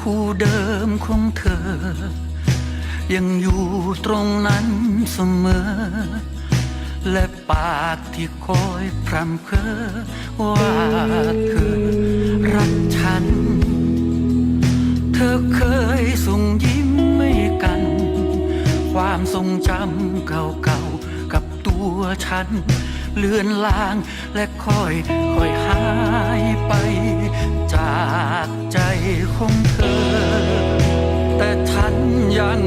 คู่เดิมของเธอ ยังอยู่ตรงนั้นเสมอ และปากที่คอยพรำเพอว่าเธอรักฉัน เธอเคยส่งยิ้มให้กัน ความทรงจำเก่าๆกับตัวฉันเลือนลางและค่อยค่อยหายไปจาก ใจของเธอ แต่ฉันยัง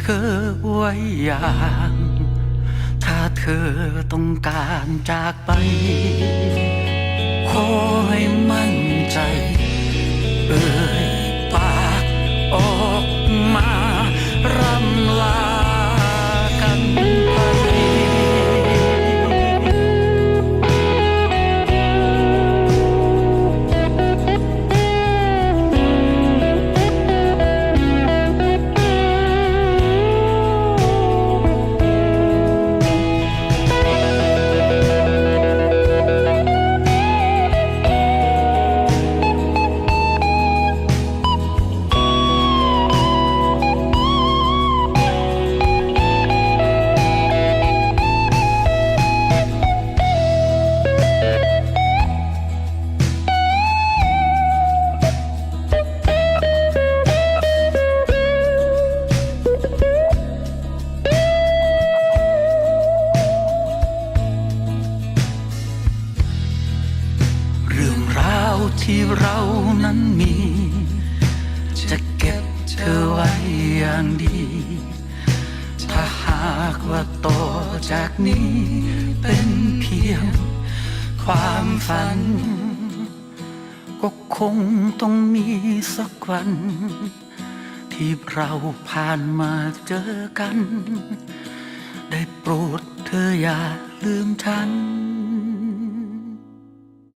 เธอไว้อย่าง ถ้าเธอต้องการจากไป ขอให้มั่นใจาที่เรานั้นมี จะเก็บเธอไว้อย่างดี ถ้าหากว่าต่อจากนี้เป็นเพียงความฝัน ก็คงต้องมีสักวัน ที่เราผ่านมาเจอกัน ได้โปรดเธออย่าลืมฉัน